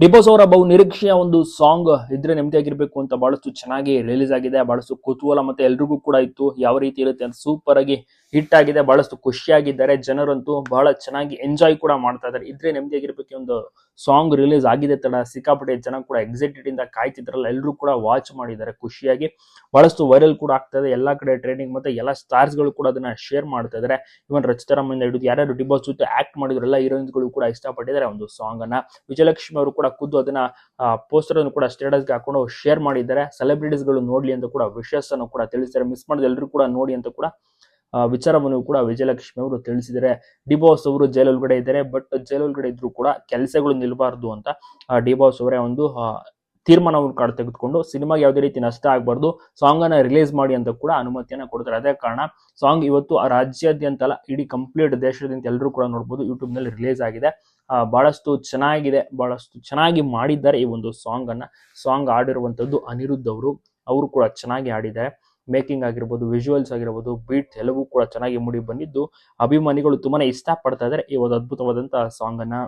D boss ಅವರ ಬಹು ನಿರೀಕ್ಷೆಯ ಒಂದು ಸಾಂಗ್ ಇದ್ರೆ ನೆಮ್ಮದಿಯಾಗಿರ್ಬೇಕು ಅಂತ ಬಹಳಷ್ಟು ಚೆನ್ನಾಗಿ ರಿಲೀಸ್ ಆಗಿದೆ, ಬಹಳಷ್ಟು ಕುತೂಹಲ ಮತ್ತೆ ಎಲ್ರಿಗೂ ಕೂಡ ಇತ್ತು. ಯಾವ ರೀತಿ ಇರುತ್ತೆ ಅಂತ ಸೂಪರ್ ಆಗಿ ಹಿಟ್ ಆಗಿದೆ ಬಹಳಷ್ಟು ಖುಷಿಯಾಗಿದ್ದಾರೆ. ಜನರಂತೂ ಬಹಳ ಚೆನ್ನಾಗಿ ಎಂಜಾಯ್ ಕೂಡ ಮಾಡ್ತಾ ಇದ್ದಾರೆ. ಇದ್ರೆ ನೆಮ್ಮದಿ ಆಗಿರ್ಬೇಕು ಒಂದು ಸಾಂಗ್ ರಿಲೀಸ್ ಆಗಿದೆ ತಡ. ಸಿಕ್ಕಾಪಟ್ಟೆ ಜನ ಕೂಡ ಎಕ್ಸೈಟೆಡ್ ಇಂದ ಕಾಯ್ತಿದ್ರಲ್ಲ. ಎಲ್ಲರೂ ಕೂಡ ವಾಚ್ ಮಾಡಿದ್ದಾರೆ ಖುಷಿಯಾಗಿ. ಬಹಳಷ್ಟು ವೈರಲ್ ಕೂಡ ಆಗ್ತಾ ಇದೆ. ಎಲ್ಲಾ ಕಡೆ ಟ್ರೆಂಡಿಂಗ್ ಮತ್ತೆ ಎಲ್ಲ ಸ್ಟಾರ್ಸ್ಗಳು ಕೂಡ ಅದನ್ನ ಶೇರ್ ಮಾಡ್ತಾ ಇದ್ದಾರೆ. ಇವನ್ ರಚಿತಾರಾಮಿಂದ ಹಿಡಿದು ಯಾರ್ಯಾರು ಡಿಬೋಸ್ ಜೊತೆ ಆಕ್ಟ್ ಮಾಡಿದ್ರಲ್ಲ ಹೀರೋಯಿನ್ಸ್ಗಳು ಕೂಡ ಇಷ್ಟಪಟ್ಟಿದ್ದಾರೆ ಒಂದು ಸಾಂಗ್ ಅನ್ನ. ವಿಜಯಲಕ್ಷ್ಮಿ ಅವರು ಕೂಡ ಖುದ್ದು ಅದನ್ನ ಪೋಸ್ಟರ್ ಅನ್ನು ಕೂಡ ಸ್ಟೇಟಸ್ಗೆ ಹಾಕೊಂಡು ಶೇರ್ ಮಾಡಿದ್ದಾರೆ. ಸೆಲೆಬ್ರಿಟೀಸ್ಗಳು ನೋಡ್ಲಿ ಅಂತ ಕೂಡ ಅನ್ನು ಕೂಡ ತಿಳಿಸಿದ್ದಾರೆ. ಮಿಸ್ ಮಾಡಿದ ಎಲ್ಲರೂ ಕೂಡ ನೋಡಿ ಅಂತ ಕೂಡ ವಿಚಾರವನ್ನು ಕೂಡ ವಿಜಯಲಕ್ಷ್ಮಿ ಅವರು ತಿಳಿಸಿದ್ದಾರೆ. ಡಿಬಾಸ್ ಅವರು ಜೈಲೊಳಗಡೆ ಇದ್ದಾರೆ ಬಟ್ ಜೈಲೊಳಗಡೆ ಇದ್ರು ಕೂಡ ಕೆಲಸಗಳು ನಿಲ್ಬಾರ್ದು ಅಂತ ಡಿಬಾಸ್ ಅವರೇ ಒಂದು ತೀರ್ಮಾನವನ್ನು ಕೂಡ ತೆಗೆದುಕೊಂಡು ಸಿನಿಮಾಗೆ ಯಾವುದೇ ರೀತಿ ನಷ್ಟ ಆಗಬಾರ್ದು ಸಾಂಗ್ ಅನ್ನ ರಿಲೀಸ್ ಮಾಡಿ ಅಂತ ಕೂಡ ಅನುಮತಿಯನ್ನು ಕೊಡ್ತಾರೆ. ಅದೇ ಕಾರಣ ಸಾಂಗ್ ಇವತ್ತು ಆ ರಾಜ್ಯಾದ್ಯಂತ ಅಲ್ಲ, ಇಡೀ ಕಂಪ್ಲೀಟ್ ದೇಶದಿಂದ ಎಲ್ಲರೂ ಕೂಡ ನೋಡ್ಬೋದು ಯೂಟ್ಯೂಬ್ನಲ್ಲಿ ರಿಲೀಸ್ ಆಗಿದೆ. ಬಹಳಷ್ಟು ಚೆನ್ನಾಗಿದೆ, ಬಹಳಷ್ಟು ಚೆನ್ನಾಗಿ ಮಾಡಿದ್ದಾರೆ ಈ ಒಂದು ಸಾಂಗ್ ಅನ್ನ. ಸಾಂಗ್ ಆಡಿರುವಂತದ್ದು ಅನಿರುದ್ಧ ಅವರು ಅವರು ಕೂಡ ಚೆನ್ನಾಗಿ ಆಡಿದ್ದಾರೆ ಮೇಕಿಂಗ್ ಆಗಿರ್ಬೋದು ವಿಜುವಲ್ಸ್ ಆಗಿರ್ಬೋದು ಬೀಟ್ಸ್ ಎಲ್ಲವೂ ಕೂಡ ಚೆನ್ನಾಗಿ ಮೂಡಿ ಬಂದಿದ್ದು, ಅಭಿಮಾನಿಗಳು ತುಂಬಾ ಇಷ್ಟಪಡ್ತಾ ಇದ್ದಾರೆ ಈ ಒಂದು ಅದ್ಭುತವಾದಂತಹ ಸಾಂಗ್ ಅನ್ನ.